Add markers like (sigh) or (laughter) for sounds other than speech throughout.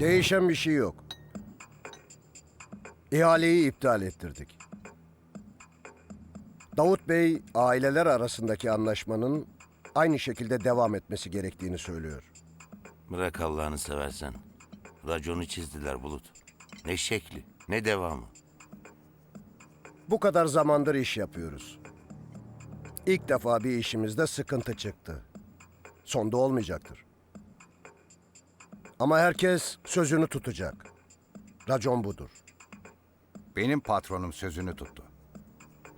Değişen bir şey yok. İhaleyi iptal ettirdik. Davut Bey aileler arasındaki anlaşmanın aynı şekilde devam etmesi gerektiğini söylüyor. Bırak Allah'ını seversen. Raconu çizdiler Bulut. Ne şekli, ne devamı. Bu kadar zamandır iş yapıyoruz. İlk defa bir işimizde sıkıntı çıktı. Sonda olmayacaktır. Ama herkes sözünü tutacak. Racon budur. Benim patronum sözünü tuttu.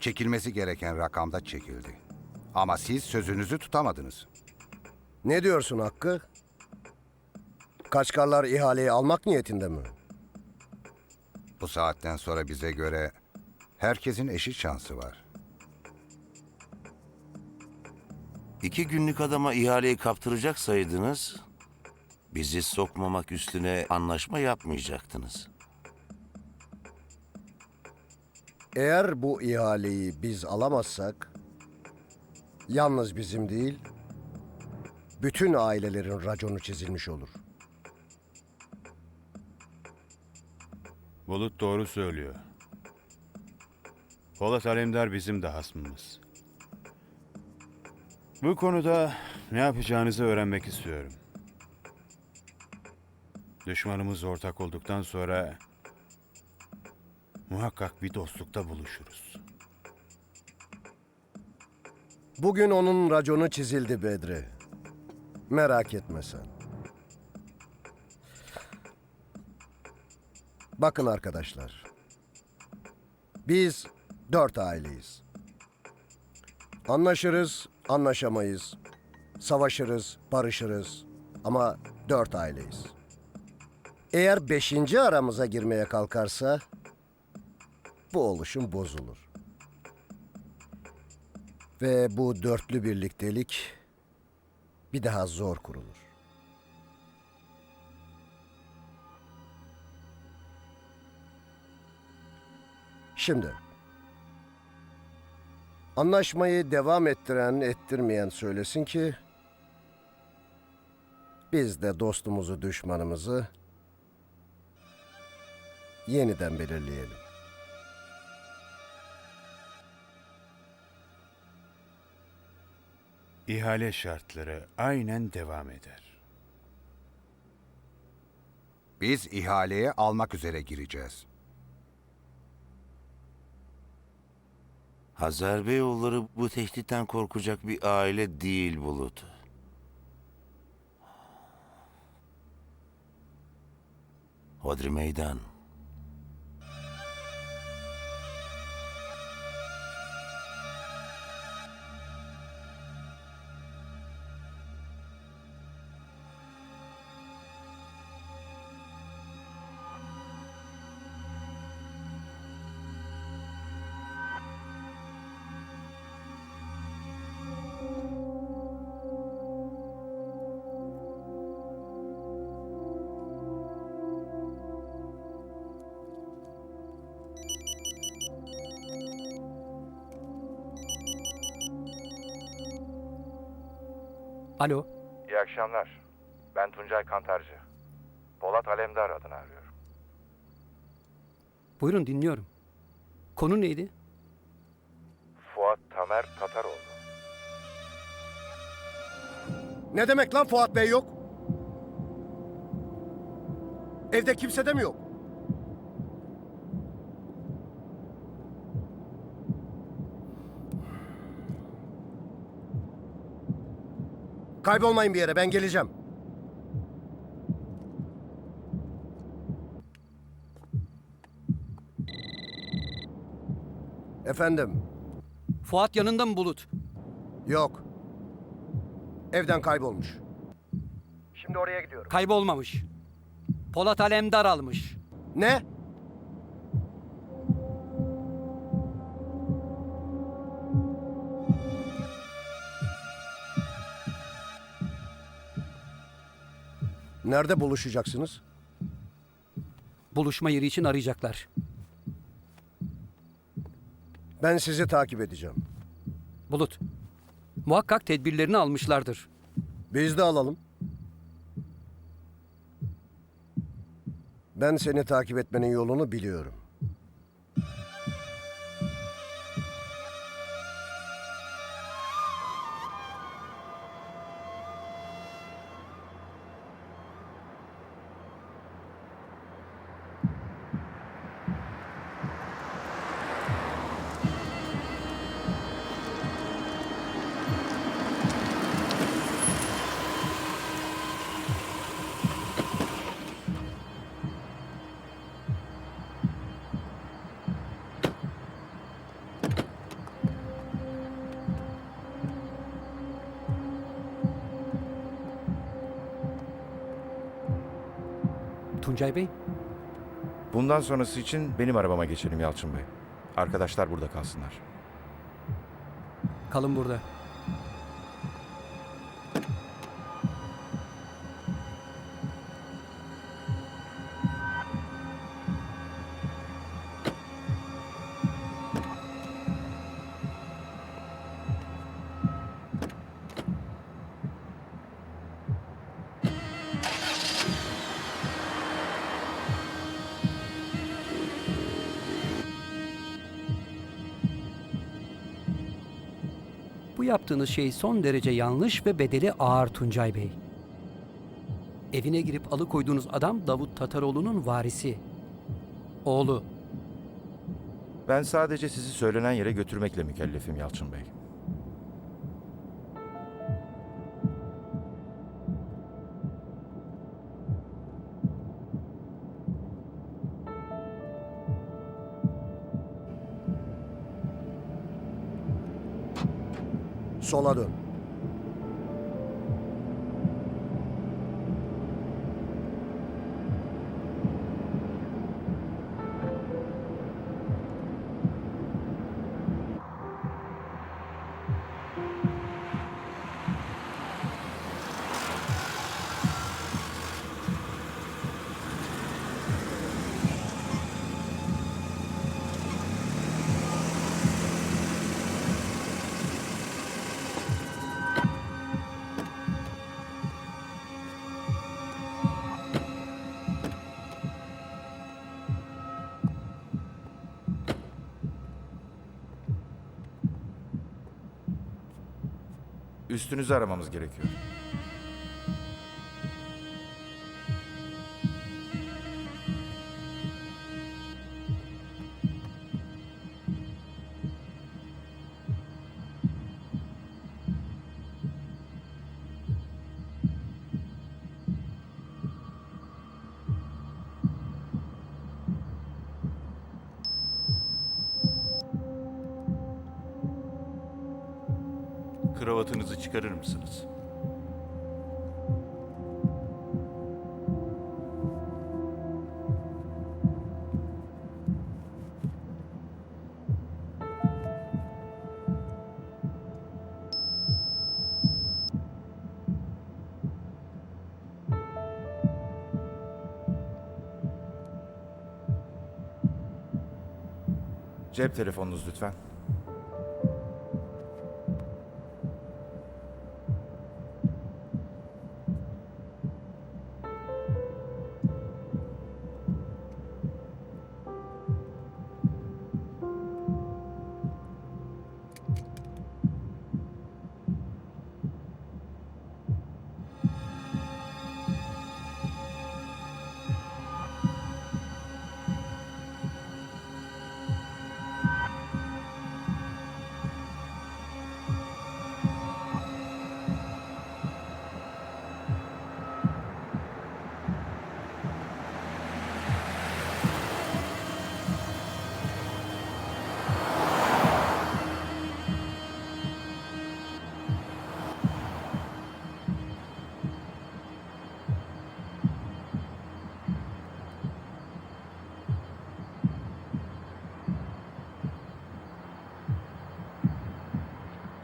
Çekilmesi gereken rakamda çekildi. Ama siz sözünüzü tutamadınız. Ne diyorsun Hakkı? Kaçkarlar ihaleyi almak niyetinde mi? Bu saatten sonra bize göre herkesin eşit şansı var. İki günlük adama ihaleyi kaptıracak saydınız. Bizi sokmamak üstüne anlaşma yapmayacaktınız. Eğer bu ihaleyi biz alamazsak, yalnız bizim değil, bütün ailelerin raconu çizilmiş olur. Bulut doğru söylüyor. Polat Alemdar bizim de hasmımız. Bu konuda ne yapacağınızı öğrenmek istiyorum. Düşmanımız ortak olduktan sonra muhakkak bir dostlukta buluşuruz. Bugün onun raconu çizildi Bedri. Merak etme sen. Bakın arkadaşlar. Biz dört aileyiz. Anlaşırız, anlaşamayız. Savaşırız, barışırız. Ama dört aileyiz. Eğer beşinci aramıza girmeye kalkarsa bu oluşum bozulur. Ve bu dörtlü birliktelik bir daha zor kurulur. Şimdi anlaşmayı devam ettiren ettirmeyen söylesin ki biz de dostumuzu düşmanımızı yeniden belirleyelim. İhale şartları aynen devam eder. Biz ihaleye almak üzere gireceğiz. Hazar Beyoğulları bu tehditten korkacak bir aile değil Bulut. Hodri meydan. Alo, İyi akşamlar. Ben Tuncay Kantarcı. Polat Alemdar adını arıyorum. buyurun dinliyorum. Konu neydi? Fuat Tamer Tataroğlu. Ne demek lan Fuat Bey yok? Evde kimse de mi yok? Kaybolmayın bir yere ben geleceğim. Efendim, Fuat yanında mı Bulut? yok. Evden kaybolmuş. Şimdi oraya gidiyorum. Kaybolmamış. Polat Alemdar almış. Ne? Nerede buluşacaksınız? Buluşma yeri için arayacaklar. Ben sizi takip edeceğim. Bulut, muhakkak tedbirlerini almışlardır. Biz de alalım. Ben seni takip etmenin yolunu biliyorum. Tuncay Bey, Bundan sonrası için benim arabama geçelim Yalçın Bey. Arkadaşlar burada kalsınlar. kalın burada. Bu yaptığınız şey son derece yanlış ve bedeli ağır Tuncay Bey. Evine girip alıkoyduğunuz adam Davut Tataroğlu'nun varisi. Oğlu. Ben sadece sizi söylenen yere götürmekle mükellefim Yalçın Bey. Sola dön. Üstünüzü aramamız gerekiyor. Kravatınızı çıkarır mısınız? Cep telefonunuz lütfen.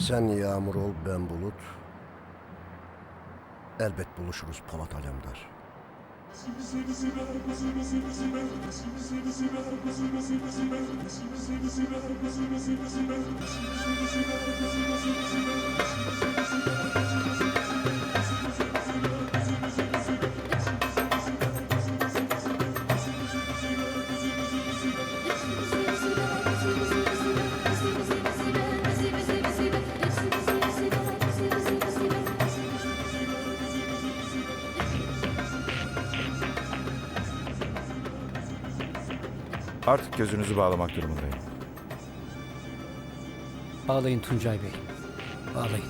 Sen yağmur ol, ben bulut. Elbet buluşuruz Polat Alemdar. (laughs) Artık gözünüzü bağlamak durumundayım. Bağlayın Tuncay Bey. Bağlayın.